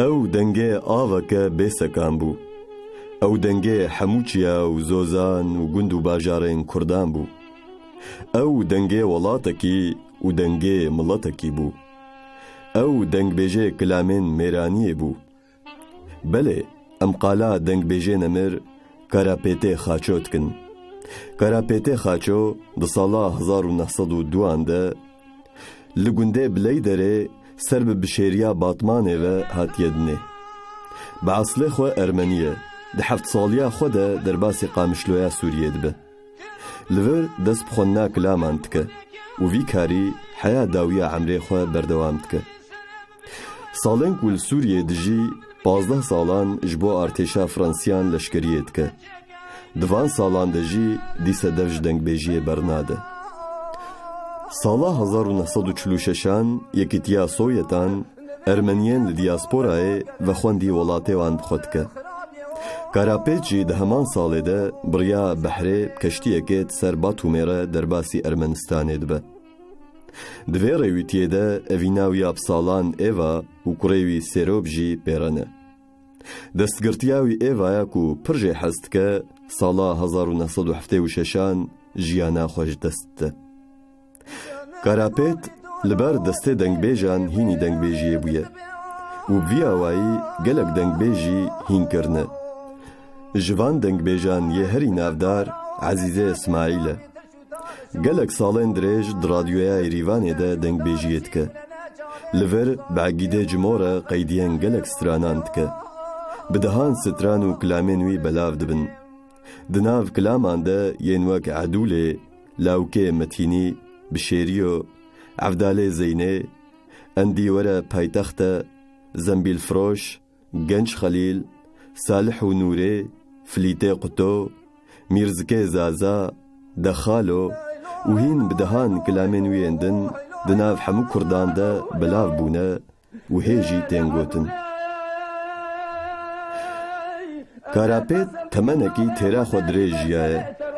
ئەو دەنگێ ئاوەکە بێسەکان بوو. ئەو دەنگێ هەموو چیا و زۆزان و گوند و باژارێن کوردان بوو. ئەو دەنگێ وڵاتێکی و دەنگێ مڵەتێکی بوو. ئەو دەنگبێژێ کلامێن مێرانیە بوو. بەلێ ئەم قالا دەنگبێژێ نەمر کاراپێتێ خاچۆتکن کاراپێتێ خاچۆ di sala 1992 de li gundê biley derê سەر بە بشێریا باتمانێوە هاتیەدنێ. بە عسلێ خۆ ئەرمەنیە دە حەفت ساڵیا در دەرباسی قامشلۆیا سووریە دبە. لور دس بخۆننا کلامان تکە و وی کاری حیا داویە عمري خو بەردەوام تکە. ساڵێنک ول سووریە دژی پازدە ساڵان ji بۆ ئارتێشا فرەنسیان لەشکریت کە. دوان ساڵان دەژی دیسە دنگ دەنگبێژیە برناده dengbêjiyê bernade. Sala 1946an Yekîtiya Soyetan Ermeniyên li diasporayê ve xwendî welatê wan dixwe dike. Karapêt jî di heman salê de biriya behrê keştiyekê ser Batûmê re derbasî Ermenistanê dibe. Di vê rêwîtiyê de evînawiya salan êva û kurê wî Serok jî pêrene. Destgirtiya wî êvaya ku pir jê hez dike sala 1976an jiyana xwe ji dest de. Karapêt li ber destê dengbêjan hînî dengbêjiyê bûye û vî awayî gelek dengbêjî hîn kirine. Ji van dengbêjan yê herî navdar Ezîze İsmaîl e. Gelek salên dirêj di radyoya Êrîvanê de بشێری و عەفدالێ زەینێ ئەندی وەرە پایتەختە زەمبیل فرۆش گەنج خەلیل سالح و نورێ فلیتێ قوتۆ میرزکێ زازا دەخالۆ وهین بدەهان کلامێن وێندن دناو هەموو کورداندا بەلاو بوونە و هێژی تێنگوتن. کاراپێت تەمەنەکی تێرا خۆ درێژیایە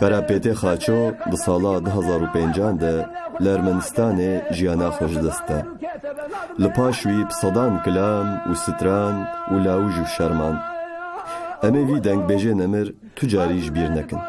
Karapêtê Xaço di sala 2005 de li Ermenistanê jiyana xwe ji dest da. Li paş wî bi sedan şerman. Em ê vî dengbêjê nemir tu carî ji nekin.